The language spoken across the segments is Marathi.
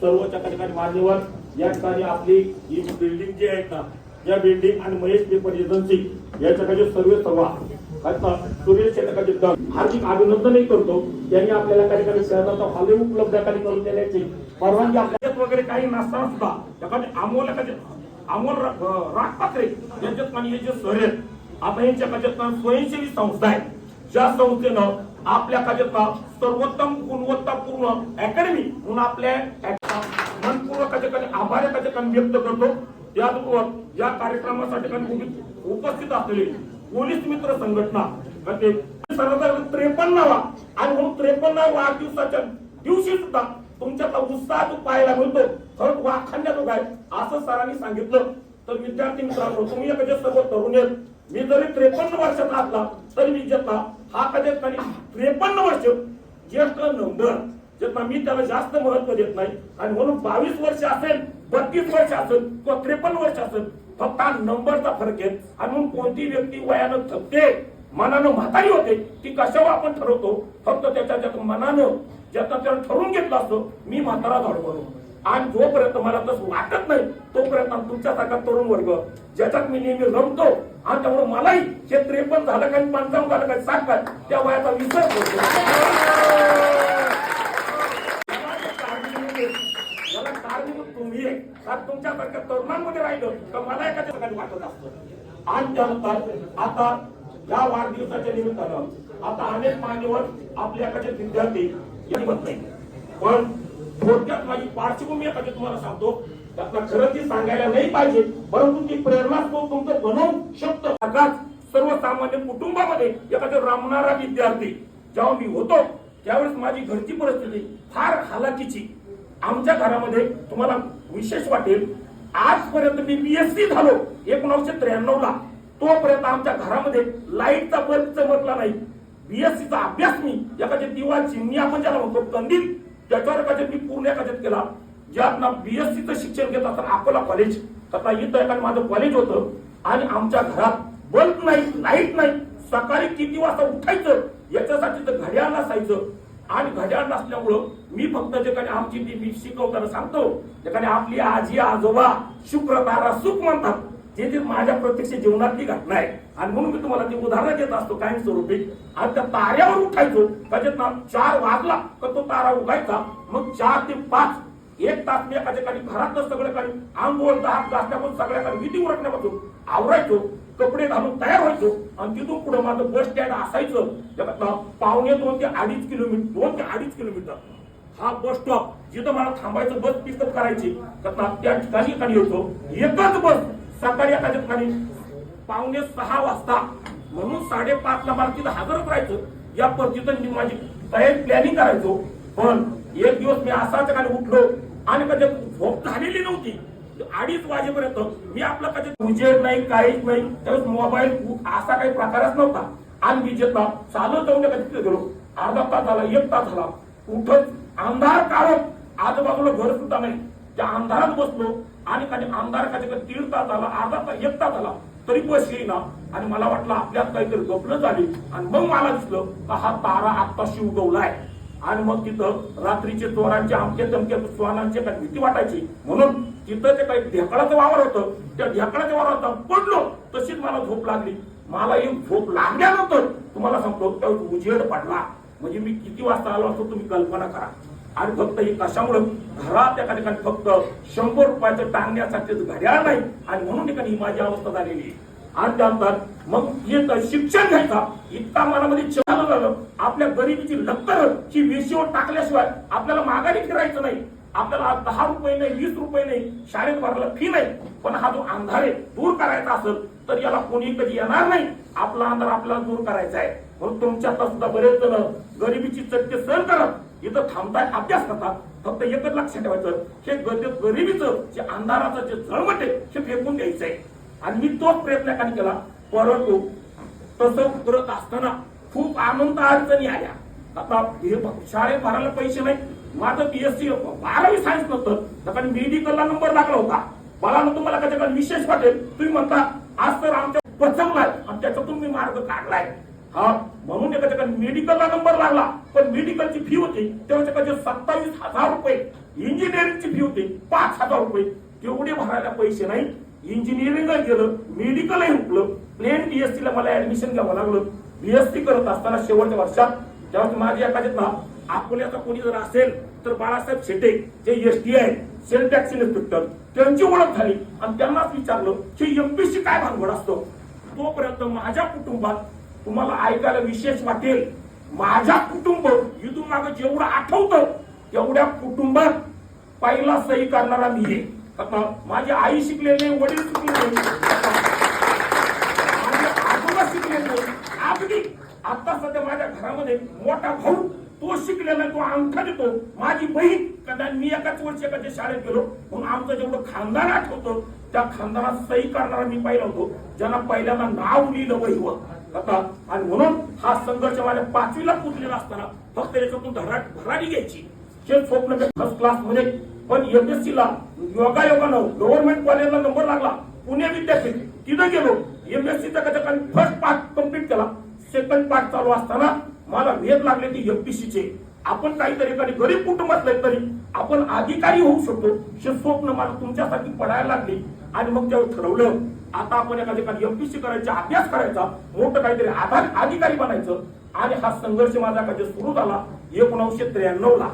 सर्वच्या ठिकाणी मान्यवर या ठिकाणी आपली ही बिल्डिंग जी आहे ना या बिल्डिंग आणि महेश पेपर एजन्सी याच्याकडे सर्व सभा आता सुरेश हार्दिक अभिनंदनही करतो. त्यांनी आपल्याला काही काही शहराचा हॉले उपलब्ध काही करून देण्याची परवानगी आपल्यात वगैरे काही नसताना सुद्धा त्याकडे अमोल एखादे अमोल राजपात्रे यांच्यात आणि हे जे सर आहेत आता यांच्या स्वयंसेवी संस्था आहे. ज्या संस्थेनं आपल्या सर्वोत्तम गुणवत्तापूर्ण अकॅडमी म्हणून आपल्या मनपूर्वक आभार व्यक्त करतो. त्याचबरोबर या कार्यक्रमासाठी उपस्थित असलेले पोलीस मित्र संघटना म्हणजे सर्वसाधारण त्रेपन्नावा आणि म्हणून त्रेपन्ना वाढदिवसाच्या दिवशी सुद्धा तुमच्यातला उत्साह जो पाहायला मिळतो खरंच जो काय असं सरांनी सांगितलं. तर विद्यार्थी मित्रांनो तुम्ही या सर्व तरुण आहेत मी जरी त्रेपन्न वर्षाचा असला तरी विजेता हा कधी त्रेपन्न वर्ष ज्येष्ठ नंबर ज्यांना मी त्याला जास्त महत्त्व देत नाही. आणि म्हणून बावीस वर्ष असेल बत्तीस वर्ष असेल किंवा त्रेपन्न वर्ष असेल फक्त हा नंबरचा फरक आहे. आणि म्हणून कोणती व्यक्ती वयानं थकते मनानं म्हातारी होते ती कशावर आपण ठरवतो? फक्त त्याच्या ज्यात मनानं ज्याचा त्याला ठरवून घेतलं असतो मी म्हातारा झाडू म्हणून. आणि जोपर्यंत मला तसं वाटत नाही तोपर्यंत तुमच्यासारखा तरुण वर्ग ज्याच्यात मी नेहमी रमतो आणि त्यामुळे मलाही हे त्रेपन्न झालं काही पंचावन्न झालं काही सात काय त्या वयाचा विसर करतो याला कारणीभूत तुम्ही आहे. कारण तुमच्यासारख्या तरुणांमध्ये राहिलं तर मला एखाद्या ठिकाणी वाटत असतं. आणि त्यानंतर आता या वाढदिवसाच्या निमित्तानं आता अनेक मान्यवर आपल्याकडे विद्यार्थी म्हणत नाही. पण थोडक्यात माझी पार्श्वभूमी आता तुम्हाला सांगतो. त्यातला खरं ती सांगायला नाही पाहिजे परंतु ती प्रेरणास्पद तुमचं बनवू शकतो. सगळ्यात सर्वसामान्य कुटुंबामध्ये एखादा रमणारा विद्यार्थी जेव्हा मी होतो त्यावेळेस माझी घरची परिस्थिती फार हालाकीची. आमच्या घरामध्ये तुम्हाला विशेष वाटेल आजपर्यंत मी बीएससी झालो एकोणीसशे त्र्याण्णव ला. तोपर्यंत आमच्या घरामध्ये लाईटचा बल्ब चमकला नाही. बीएससी चा अभ्यास मी एखाद्या दिवा चिमणी आपण ज्याला म्हणतो कंदील त्याच्यावर एखाद्या मी पूर्ण एखाद्यात केला ज्यात ना बीएससी चं शिक्षण घेत असताना अकोला कॉलेज तथा इथं एखादं माझं कॉलेज होतं आणि आमच्या घरात बल्ब नाही लाइट नाही सकाळी किती वाजता उठायचं याच्यासाठी तर घड्याळ नसायचं. आणि घड्याळ नसल्यामुळं मी फक्त जे काही आमची ती मी शिकवताना सांगतो जे काही आपली आजी आजोबा शुक्र तारा सुख म्हणतात जे जे माझ्या प्रत्यक्ष जीवनातली घटना आहे आणि म्हणून मी तुम्हाला ती उदाहरणं देत असतो कायम स्वरूपी आणि त्या ताऱ्यावर उठायचो. त्याच्यात ना चार वाजला तर तो तारा उगायचा. मग चार ते पाच एक तास मी एका ठिकाणी घरातलं सगळं काही आंघोळ दहा घासण्यापासून सगळ्या काही विधी उरकण्यापासून आवरायचो. कपडे घालून तयार व्हायचो. आणि तिथून पुढे माझं बस स्टँड असायचं. पावणे दोन ते अडीच किलोमीटर दोन ते अडीच किलोमीटर. हा बस स्टॉप जिथं मला थांबायचं बस पिकअप करायची. तर त्या ठिकाणी येतो एकच बस सकाळी एखाद्या ठिकाणी पावणे सहा वाजता म्हणून साडेपाच ला मला तिथं हजरच राहायचं. या पद्धतीनं मी माझी तयारी प्लॅनिंग करायचो. पण एक दिवस मी असाच ठिकाणी उठलो आणि कधी झोप झालेली नव्हती. अडीच वाजेपर्यंत मी आपला कधी उजेड नाही काहीच नाही. त्यावेळेस मोबाईल असा काही प्रकारच नव्हता. आणि विजेता चालत जाऊन कधी तिथे गेलो. अर्धा तास झाला एक तास झाला. उठत अंधार काढत आजूबाजूला घर सुद्धा नाही. त्या अंधारात बसलो. आणि काही आमदार कधी दीड तास झाला अर्धा तास एक तास झाला तरी बस येईना. आणि मला वाटलं आपल्यात काहीतरी गपलं झाली आणि मग मला दिसलं का हा तारा आत्ताशी उगवलाय. आणि मग तिथं रात्रीचे चोरांचे आमके तमके श्वानांचे काही भीती वाटायची. म्हणून तिथं ते काही ढेकळाचं वावर होतं त्या ढेकळाच्या वावरात पडलो. तशीच मला झोप लागली. मला एक झोप लागल्यानंतर तुम्हाला सांगतो त्यावेळी उजेड पडला. म्हणजे मी किती वाजता आलो असतो तुम्ही कल्पना करा. आणि फक्त हे कशामुळं घरात एका ठिकाणी फक्त शंभर रुपयाचं टांगण्यासाठी घड्याळ नाही. आणि म्हणून ठिकाणी ही माझी अवस्था झालेली आहे. आणि त्यानंतर मग येत शिक्षण घ्यायचा. इतका मनामध्ये चालू झालं. आपल्या गरिबीची लक्कर ही वेशीवर टाकल्याशिवाय आपल्याला माघारी फिरायचं नाही. आपल्याला दहा रुपये नाही वीस रुपये नाही शाळेत भरायला फी नाही. पण हा जो अंधार आहे दूर करायचा असेल तर याला कोणी कधी येणार नाही. आपला अंधार आपल्याला दूर करायचा आहे. म्हणून तुमच्या सुद्धा बरेच जण गरिबीची चटके सहन करत इथं थांबताय अभ्यास करतात. फक्त एकच लक्षात ठेवायचं हे गरिबीचं जे अंधाराचं जे जळमट आहे हे फेकून द्यायचं आहे आणि मी तोच प्रयत्न काही केला? परंतु तसं करत असताना खूप आनंद अडचणी आल्या. आता हे शाळेत भरायला पैसे नाही माझं बीएससी बारावी सायन्स नव्हतं. कारण मेडिकलला नंबर लागला होता. मला ना तुम्हाला त्याच्याकडे विशेष वाटेल तुम्ही म्हणता आज तर आमच्या पचवलाय आणि त्याच्यातून मी मार्ग काढलाय. हा म्हणून एका ठिकाणी मेडिकलला नंबर लागला. पण मेडिकलची फी होती तेव्हा त्याचे सत्तावीस हजार रुपये. इंजिनिअरिंगची फी होती पाच हजार रुपये. तेवढे भरायला पैसे नाही. इंजिनिअरिंग केलं मेडिकलही हुकलं प्लेन बीएससी ला मला ऍडमिशन घ्यावं लागलं. बीएससी करत असताना शेवटच्या वर्षात जेव्हा माझी एखाद्यात ना अकोल्याचा कोणी जर असेल तर बाळासाहेब शेटे जे एस टी आहे सेल्फ टॅक्सी इन्स्पेक्टर त्यांची ओळख झाली. आणि त्यांनाच विचारलं की एमपीसी काय भानगड असतं? तोपर्यंत माझ्या कुटुंबात तुम्हाला ऐकायला विशेष वाटेल. माझ्या कुटुंब इथून माग जेवढं आठवतं तेवढ्या कुटुंबात पहिला सही करणारा मी आहे. आता माझी आई शिकलेली नाही, वडील शिकलेले नाही. माझे आजोबा शिकलेले नाही. अगदी आता सध्या माझ्या घरामध्ये मोठा भाऊ तो शिकलेला तो अंगठा देतो. माझी बहीण कदा मी एकाच वर्षी एखाद्या शाळेत गेलो म्हणून आमचं जेवढं खानदान आठवतं त्या खानदानात सही करणारा मी पाहिला होतो. ज्यांना पहिल्यांदा नाव लिहिलं वहीवर आणि म्हणून हा संघर्ष माझ्या पाचवीला पुजलेला असताना फक्त याच्यातून धराट भरारी घ्यायची. हे स्वप्न फर्स्ट क्लासमध्ये. पण एमएससी ला योगायोगानं गव्हर्नमेंट कॉलेजला नंबर लागला. पुणे विद्यापीठ तिथं गेलो. एमएससी चा फर्स्ट पार्ट कंप्लीट केला. सेकंड पार्ट चालू असताना मला वेध लागले ते एमपीसीचे आपण काहीतरी एखादी गरीब कुटुंबातले तरी आपण अधिकारी होऊ शकतो हे स्वप्न मला तुमच्यासाठी पडायला लागले. आणि मग जेव्हा ठरवलं आता आपण एखादी एखादी एमपीसी करायचा अभ्यास करायचा मोठं काहीतरी आधार अधिकारी बनायचं आणि हा संघर्ष माझा कधी सुरू झाला? एकोणीसशे त्र्याण्णव ला.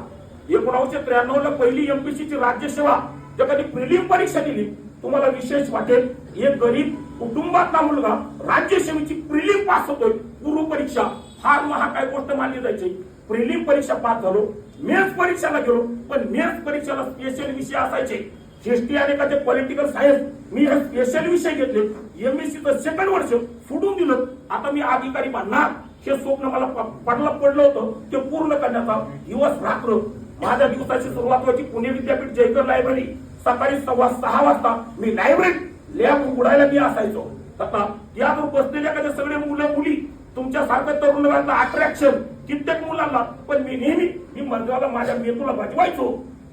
एकोणीसशे त्र्याण्णव ला पहिली एमपीसी ची राज्यसेवा त्या कधी प्रिलिम परीक्षा दिली तुम्हाला विशेष वाटेल एक गरीब कुटुंबातला मुलगा राज्यसेवेची प्रिलिम पास होतोय पूर्व परीक्षा. फार महाकाय गोष्ट मानली जायची. प्रिलिम परीक्षा पास झालो मेन्स परीक्षाला गेलो पण मेन्स परीक्षेला स्पेशल विषय असायचे. हिस्ट्री आणि का पॉलिटिकल सायन्स मी हे स्पेशल विषय घेतले. एमएससी सेकंड वर्ष सोडून दिलं. आता मी अधिकारी बनणार. हे स्वप्न मला पडलं पडलं होतं. ते पूर्ण करण्याचा दिवस रात्र. माझ्या दिवसाची सुरुवात व्हायची पुणे विद्यापीठ जयकर लायब्ररी सकाळी सव्वा सहा वाजता मी लायब्ररीत लॅब उघडायला मी असायचो. आता यावर बसलेल्या कधी सगळे मुलं मुली तुमच्या सारख्या तरुण अट्रॅक्शन कित्येक मुलांना. पण मी नेहमी मी मंदिराला माझ्या मेतूला बजवायचो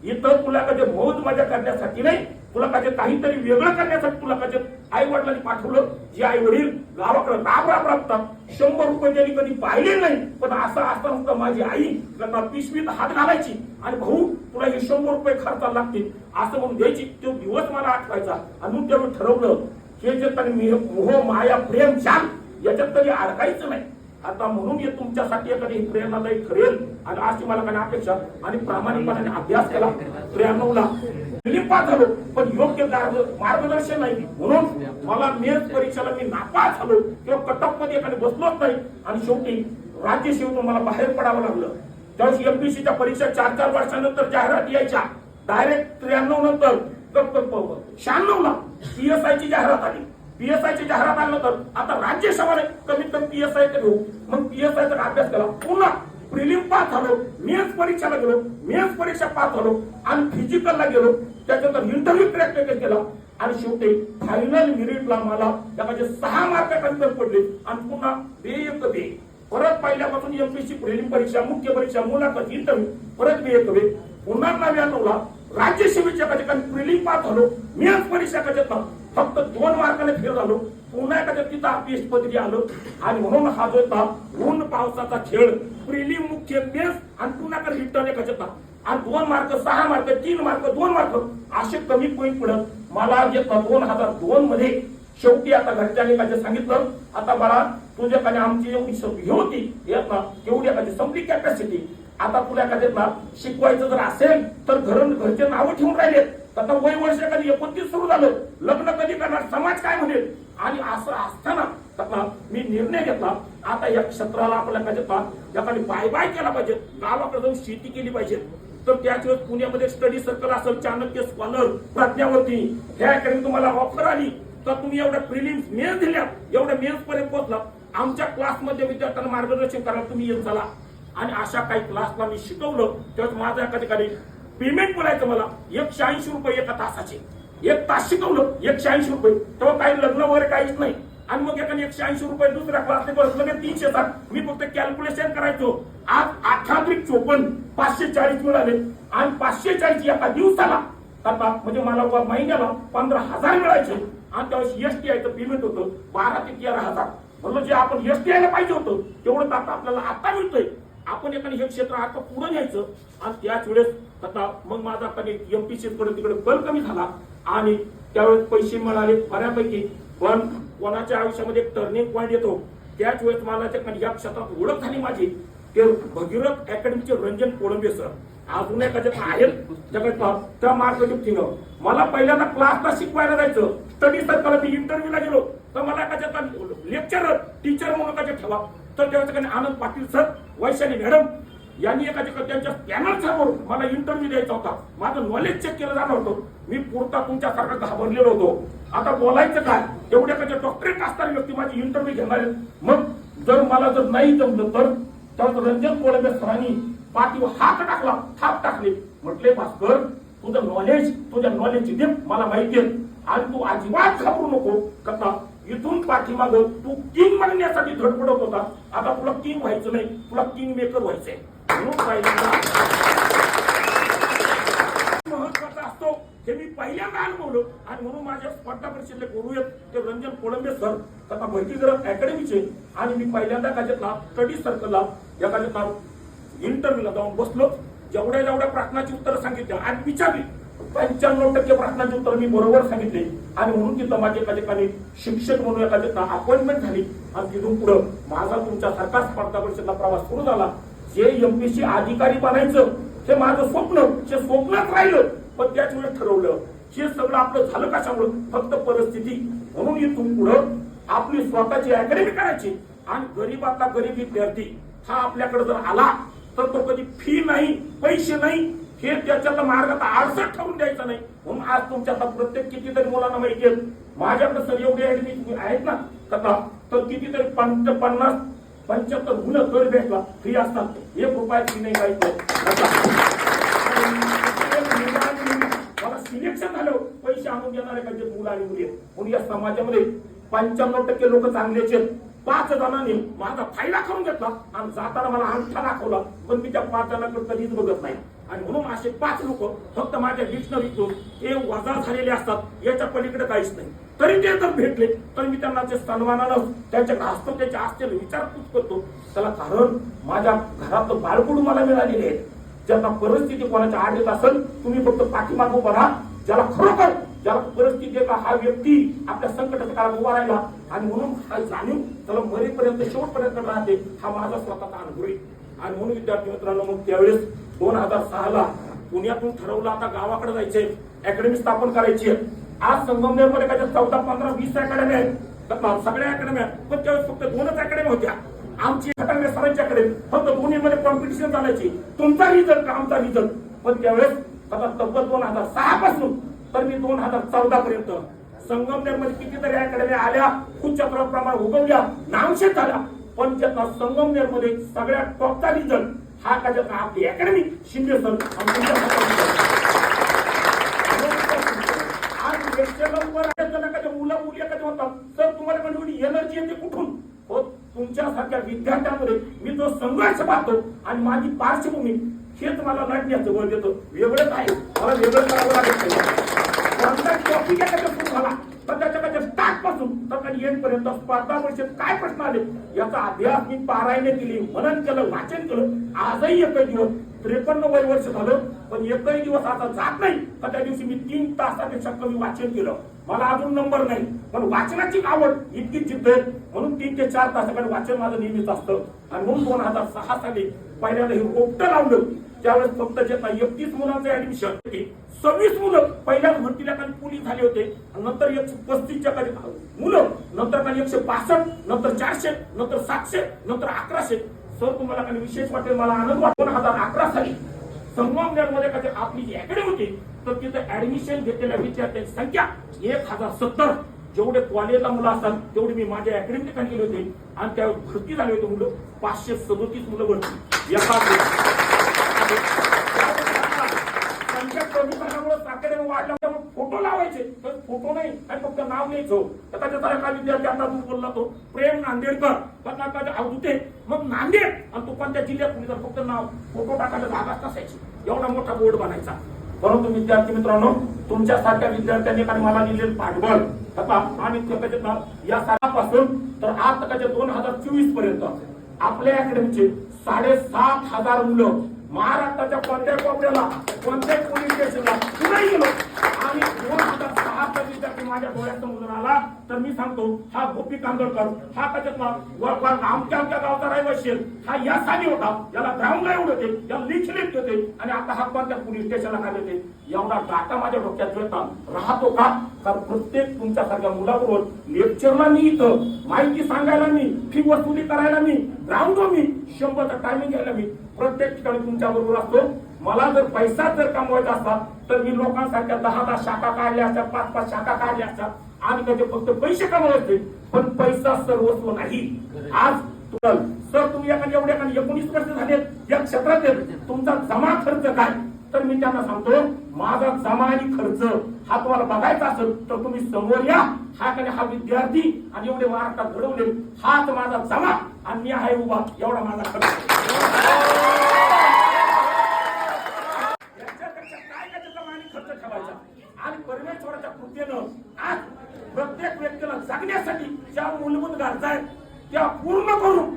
इथं तुला कधी मौज मजा करण्यासाठी नाही तुला कधी काहीतरी वेगळं करण्यासाठी तुला कधी आई वडिलांनी पाठवलं जे आई वडील गावाकडे राब राब राबतात शंभर रुपये त्यांनी कधी पाहिले नाही पण असं असं होतं माझी आई त्यांना पिशवीत हात घालायची आणि भाऊ तुला हे शंभर रुपये खर्चाला लागतील. असं म्हणून द्यायची. तो दिवस मला आठवायचा. आणि म्हणून तेव्हा ठरवलं हे जे तरी मोह माया प्रेम छान याच्यात तरी अडकायचं नाही. आता म्हणून हे तुमच्यासाठी एखादी प्रेरणादायी ठरेल. आणि अशी मला काही अपेक्षा आणि प्रामाणिकपणाने अभ्यास केला. त्र्याण्णव ला झालो पण योग्य मार्गदर्शन नाही. म्हणून मला मेन्स परीक्षेला मी नापास झालो. किंवा कटकमध्ये मध्ये एखादी बसलोच नाही. आणि शेवटी राज्य सेवेतून मला बाहेर पडावं लागलं. त्यावेळेस एमपीसीच्या परीक्षा चार चार वर्षानंतर जाहिरात यायच्या. डायरेक्ट त्र्याण्णव नंतर शहाण्णव ला पीएसआय ची जाहिरात आली. पीएसआय ची जाहिरात आल्यानंतर आता राज्यसभाने कमीत कमी पीएसआय चे घेऊ मग पीएसआय चा अभ्यास केला. पुन्हा प्रिलिम पास झालो मेन्स परीक्षेला गेलो मेन्स परीक्षा पास झालो आणि फिजिकलला गेलो. त्याच्यानंतर इंटरव्ह्यू क्रॅक केला. आणि शेवटी फायनल मेरिटला मला त्यामध्ये सहा मार्क कमी पडले. आणि पुन्हा बे एक बे परत पहिल्यापासून एमपीसी प्रिलिम परीक्षा मुख्य परीक्षा मुलाखत इंटरव्ह्यू परत बे एक बे पुन्हा नव्याण्णवला राज्यसेवेच्या कधी प्रिलिम पास झालो मेन्स परीक्षा कधी फक्त दोन मार्काने फेल झालो पुन्हा एखाद्या तिथं अपयश पदरी आलं. आणि म्हणून हा जो होता ऊन पावसाचा खेळ प्रिली मुख्य बेस आणि पुन्हा कधी रिटर्न होता आणि दोन मार्क सहा मार्क तीन मार्क दोन मार्क असे कमी पॉईंट पडत. मला घेतला दोन हजार दोन मध्ये शेवटी आता घरच्यांनी काय सांगितलं आता मला तुझ्याकडे आमची एवढी हे होती. येत ना एवढी एखादी संपली कॅपॅसिटी आता तुला एखाद्यात ना शिकवायचं जर असेल तर घर घरचे नावं ठेवून राहिलेत. आता वय वर्ष कधी एकोणतीस सुरू झालं लग्न कधी करणार समाज काय म्हणेल? आणि असं असताना तथा मी निर्णय घेतला आता या क्षेत्राला आपल्या काय एखादी बाय बाय केला पाहिजे गावाकडे जाऊन शेती केली पाहिजे. तर त्याच्यावर पुण्यामध्ये स्टडी सर्कल असेल चाणक्य स्कॉलर प्रज्ञावती ह्या अकॅडमी तुम्हाला ऑफर आली. तर तुम्ही एवढ्या प्रिलिम्स मेन्स दिल्या एवढ्या मेन्स पर्यंत पोहोचला. आमच्या क्लासमध्ये विद्यार्थ्यांना मार्गदर्शन करायला तुम्ही येत चला. आणि अशा काही क्लासला मी शिकवलं तेव्हा माझ्या एका ठिकाणी पेमेंट बोलायचं मला. एकशे ऐंशी रुपये एका तासाचे. एक तास शिकवलं एकशे ऐंशी रुपये. तेव्हा काही लग्न वगैरे काहीच नाही. आणि मग एखादी एकशे ऐंशी रुपये दुसऱ्या क्लासने बसलं लगेच तीनशे साठ मी फक्त कॅल्क्युलेशन करायचो. आज अठरा त्रिक चोपन्न पाचशे चाळीस मिळाले. आणि पाचशे चाळीस एका दिवसाला आता म्हणजे मला महिन्याला पंधरा हजार मिळायचे. आणि त्यावेळेस एसटी आयचं पेमेंट होतं बारा ते तेरा हजार. म्हणलं जे आपण एसटी आयला पाहिजे होतं तेवढं आता आपल्याला आता मिळतोय. आपण एखादं हे क्षेत्र आता पुढे घ्यायचं आणि त्याच वेळेस आता मग माझा कधी एमपीसी कडे तिकडे कल कमी झाला आणि त्यावेळेस पैसे मिळाले बऱ्यापैकी. पण कोणाच्या आयुष्यामध्ये टर्निंग पॉईंट येतो त्याच वेळेस मला त्या म्हणजे या क्षेत्रात ओळख झाली माझी. ते भगीरथ अकॅडमीचे रंजन कोळंबे सर अजून एखाद्या आहेत जगात त्या मार्गदर्शक मला पहिल्यांदा क्लासला शिकवायला जायचं. तरी सर्कल मी इंटरव्ह्यूला गेलो तर मला एखाद्या लेक्चरर टीचर म्हणून एखाद्या ठेवा. तर त्याच्याकडे आनंद पाटील सर वैशाली मॅडम यांनी एखाद्या त्यांच्या पॅनल समोर मला इंटरव्ह्यू द्यायचा होता. माझं नॉलेज चेक केलं जाणार होतं. मी पुरता तुमच्यासारखा घाबरलेलो होतो. आता बोलायचं काय? एवढ्या कशा डॉक्टरेट असणारी व्यक्ती माझी इंटरव्ह्यू घेणार आहे. मग जर मला जर नाही जमलं तर तर रंजन कोळंबे सरांनी पाठीवर हात टाकला थाप टाकले. म्हटले भास्कर तुझं नॉलेज तुझ्या नॉलेजची डेप मला माहिती आहे. आणि तू अजिबात घाबरू नको कसा इथून पाठीमाग तू किंग बनण्यासाठी धडपडत होता. आता तुला किंग व्हायचं नाही तुला किंग मेकर व्हायचंय. म्हणून महत्त्वाचा असतो हे मी पहिल्यांदा अनुभवलं. आणि म्हणून माझ्या स्पर्धा परीक्षेतले गुरु आहेत ते रंजन कोळंबे सर. तथा भैटीगरज अकॅडमीचे आणि मी पहिल्यांदा काजेतला स्टडी सर्कलला या काजेतला इंटरव्ह्यूला जाऊन बसलो. जेवढ्या जेवढ्या प्रश्नाची उत्तरं सांगितली आणि विचारली पंच्याण्णव टक्के प्रश्नांची उत्तर मी बरोबर सांगितले. आणि म्हणून तिथं माझ्या एका ठिकाणी शिक्षक म्हणून एखाद्या अपॉइंटमेंट झाली. आणि तिथून पुढं माझा तुमच्यासारखा स्पर्धा परीक्षेचा प्रवास सुरू झाला. जे एमपीसी अधिकारी बनायचं हे माझं स्वप्न जे स्वप्नात राहिलं पण त्याच वेळेस ठरवलं. हे सगळं आपलं झालं कशामुळं? फक्त परिस्थिती. म्हणून इथून पुढं आपली स्वतःची अकॅडमी करायची. आणि गरीबातला गरीब विद्यार्थी हा आपल्याकडे जर आला तर तो कधी फी नाही पैसे नाही हे त्याच्यातला मार्ग आता आडसट ठरवून द्यायचा नाही. म्हणून आज तुमच्या आता प्रत्येक कितीतरी मुलांना माहिती आहे. माझ्याकडे सर एवढे ऍडमिशन आहेत ना कथा तर कितीतरी पंच पन्नास पंच्याहत्तर मुलं कर भेटला फ्री असतात. एक रुपया फी नाही मला सिलेक्शन झालं पैसे आणून देणारे काही मुलं आणि मुली म्हणून या समाजामध्ये पंच्याण्णव टक्के लोक चांगलेचे आहेत. पाच जणांनी माझा फायदा करून घेतला. आणि जाताना मला अंगठा दाखवला. पण मी त्या पाच जणांकडे कधीच बघत नाही. आणि म्हणून असे पाच लोक फक्त माझ्या डिक्शनरीतून हे वजा झालेले असतात. याच्या पलीकडे काहीच नाही. तरी ते जर भेटले. तर मी त्यांना ते सन्मानानं त्यांच्याकडे असतो त्याच्या असतील विचारपूस करतो. त्याला कारण माझ्या घरातलं बाळकुड मला मिळालेले आहे ज्यांना परिस्थिती कोणाच्या आड येत असेल तुम्ही फक्त पाठीमागू बघा ज्याला खरोखर ज्या परिस्थिती का हा व्यक्ती आपल्या संकटाच्या काळात उभा राहिला आणि म्हणून हा जाणीव त्याला मरेपर्यंत शेवटपर्यंत राहते हा माझा स्वतःचा अनुभव आहे. आणि म्हणून विद्यार्थी मित्रांनो मग त्यावेळेस दोन हजार सहाला पुण्यातून ठरवलं आता गावाकडे जायचंय अकॅडमी स्थापन करायची आहे. आज संगमनेरमध्ये काय चौदा पंधरा वीस अकॅडमी आहेत. तर सगळ्या अकॅडमी आहेत. पण त्यावेळेस फक्त दोनच अकॅडमी होत्या. आमची अकॅडमी सरांची अकॅडमी फक्त दोन्ही मध्ये कॉम्पिटिशन चालायची. तुमचा रिझल्ट का आमचा रिझल्ट पण त्यावेळेस आता तब्बल दोन हजार सहा पासून तर मी दोन हजार चौदा पर्यंत संगमनेरमध्ये कितीतरी अकॅडमी आल्या उच्च प्रमाण उगवल्या नामशेष झाल्या. पण त्यातला संगमनेरमध्ये सगळ्यात टॉपचा रिझन हा का ज्याचा आपली अकॅडमी शिंदे सर आज लेक्चरवर जणांच्या मुलं मुली एखाद्या म्हणतात तर तुम्हाला कधी एनर्जी येते कुठून? हो तुमच्यासारख्या विद्यार्थ्यांमध्ये मी जो संघर्ष पाहतो आणि माझी पार्श्वभूमी हेच मला लढण्याचं बळ देतो. वेगळंच आहे. मला वेगळं करावं लागत नाही कोणता टॉपिक एखाद्या सुरू झाला तर त्याच्याकडे स्टार्टपासून तर येत पर्यंत स्पर्धा परिषद काय प्रश्न आले? याचा अभ्यास मी पारायणे केली मनन केलं वाचन केलं. आजही एकही दिवस त्रेपन्न वय वर्ष झालं पण एकही दिवस आता जात नाही. तर त्या दिवशी मी तीन तासापेक्षा कमी वाचन केलं. मला अजून नंबर नाही पण वाचनाची आवड इतकी जिद्द आहे. म्हणून तीन ते चार तासाकडे वाचन माझं नेहमीच असतं. आणि म्हणून दोन हजार सहा साली पहिल्यांदा हे रोपटं लावलं. त्यावेळेस फक्त जे एकतीस मुलांचं ऍडमिशन होते सव्वीस मुलं पहिल्या भरतीला काही पोलीस झाले होते. नंतर एकशे पस्तीसच्या काही मुलं नंतर काही एकशे पासष्ट नंतर चारशे नंतर सातशे नंतर अकराशे. सर तुम्हाला काही विशेष वाटेल मला आनंद वाटतो. दोन हजार अकरा साली संगमनेरमध्ये मध्ये का आपली जी अकॅडमी होती तर तिथं ऍडमिशन घेतलेल्या विद्यार्थ्यांची संख्या एक हजार सत्तर. जेवढे कॉलेजला मुलं असतात तेवढे मी माझ्या अकॅडमी ठिकाणी होते. आणि त्यावेळेस भरती झाले होते मुलं. पाचशे सदोतीस मुलं भरती. एका संख्या कमी झाल्यामुळे वाढला त्यामुळे फोटो लावायचे तर फोटो नाही. आणि फक्त नाव लिहायचो. तर त्याच्या एका विद्यार्थी आता तू बोलला तो प्रेम नांदेडकर. पण आता आवडते मग नांदेड आणि तो कोणत्या जिल्ह्यात कुणी तर फक्त नाव फोटो टाकायला जागाच नसायची. एवढा मोठा बोर्ड बनायचा. परंतु विद्यार्थी मित्रांनो तुमच्यासारख्या विद्यार्थ्यांनी आणि मला दिलेलं पाठबळ आता आणि त्याचे नाव या सालापासून तर आज तकाच्या दोन हजार चोवीसपर्यंत आपल्या अकॅडमीचे साडेसात हजार मुलं महाराष्ट्राच्या कोणत्या कोपऱ्याला कोणत्याही पोलीस स्टेशनला कुठेही गेलो. आणि दोन हजार सहा विद्यार्थी माझ्या डोळ्यासमोर आला तर मी सांगतो हा गोपी कांदळकर हा त्याच्यातला आमच्या आमच्या गावचा रहिवासी हा या साली होता. याला ग्राउंडला एवढं होते याला लिखित होते आणि आता हा पण त्या पोलीस स्टेशनला काय होते एवढा डाटा माझ्या डोक्यात येता राहतो का? तर प्रत्येक तुमच्यासारख्या मुलाबरोबर लेक्चरला मी इथं माहिती सांगायला मी फी वसुली करायला मी ग्राउंड मी शंभरचा टायमिंग घ्यायला मी प्रत्येक ठिकाणी तुमच्या बरोबर असतो. मला जर पैसा जर कमवायचा असता तर मी लोकांसारख्या दहा दहा शाखा काढल्या असतात पाच पाच शाखा काढल्या असतात आणि त्याचे फक्त पैसे कमवायचे पण पैसा सर्वस्व नाही. आज तुला सर तुम्ही एखादी एवढे एखादी एकोणीस वर्ष झाले या क्षेत्रात. तुमचा जमा खर्च काय? तर मी त्यांना सांगतो माझा जमा आणि खर्च हा तुम्हाला बघायचा असेल तर तुम्ही समोर या. हा कडे हा विद्यार्थी आणि एवढे महाराष्ट्रात घडवले हाच माझा जमा आणि मी आहे उभा. एवढा माझा खर्च. याच्यापेक्षा काय काय त्याचा आणि खर्च ठेवायचा? आणि परमेश्वराच्या कृपेनं आज प्रत्येक व्यक्तीला जगण्यासाठी ज्या मूलभूत गरजा आहेत त्या पूर्ण करून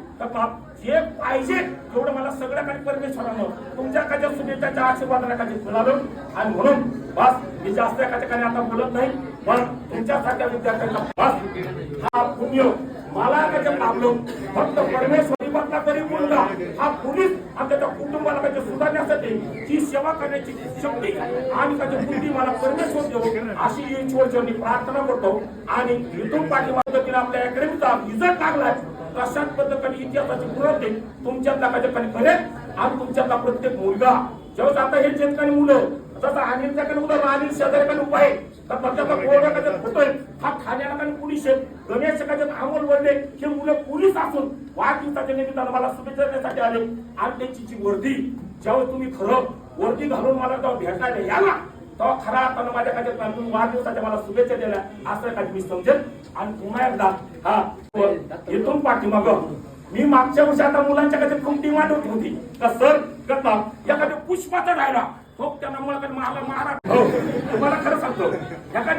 जे पाहिजे तेवढं मला सगळं काही परमेश्वरानं तुमच्या शुभेच्छाच्या आशीर्वादाला काही फुलालं आणि म्हणून बस मी जास्त एका काही आता बोलत नाही पण तुमच्यासारख्या विद्यार्थ्यांना बस हा पुण्य मला त्याच्या लाभलो फक्त परमेश्वर आपला तरी मुलगा हा पोलीस आणि त्याच्या कुटुंबाला त्याच्या सुधारण्यासाठी जी सेवा करण्याची शक्ती आणि त्याची बुद्धी मला परमेश्वर देऊ अशी ईश्वरचरणी प्रार्थना करतो. आणि इथून पाठीमागे आपल्या अकॅडमीचा रिझल्ट लागलाय तशाच पद्धतीने इतिहासाची पुरवते. तुमच्यातला कधी करेल आणि तुमच्यातला प्रत्येक मुलगा. जेव्हा आता हे शेतकरी मुलं जसं अनिलच्या अनिलच्याकडे उदाहरण अनिल शेजारीकडे उपाय का तर त्याचा कधी होतोय हा ठाण्याला काही पोलीस आहेत गणेश कधी अमोल वडले हे मुलं पोलीस असून वाढदिवसाच्या निमित्तानं मला शुभेच्छा देण्यासाठी आले. आणि त्यांची जी वर्दी जेव्हा तुम्ही खरं वर्दी घालून मला जेव्हा भेटायला याला तेव्हा खरा अर्थानं माझ्या खात्यात तुम्ही वाढदिवसाच्या मला शुभेच्छा दिल्या असं काही मी समजेल. आणि पुन्हा एकदा हा इथून पाठीमाग मी मागच्या वर्षी आता मुलांच्या कडे खूप डिमांड होती. का सर करता एखाद्या पुष्पाचा राहिला. हो त्यांना मला कधी मला महाराज हो. तुम्हाला खरं सांगतो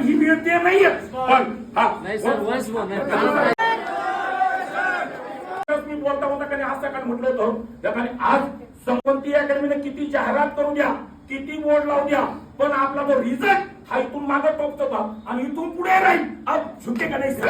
ही नाहीये पण हा. नाही सर, once more, नाही. मी बोलता बोलता कधी असं काय म्हटलं होतं एखादी आज संपत्ती अकॅडमीने किती जाहिरात करून द्या किती बोर्ड लावून द्या पण आपला जो रिझल्ट हा इथून मागे टोकतो का आणि इथून पुढे राहील. अब झुके का नाही सर?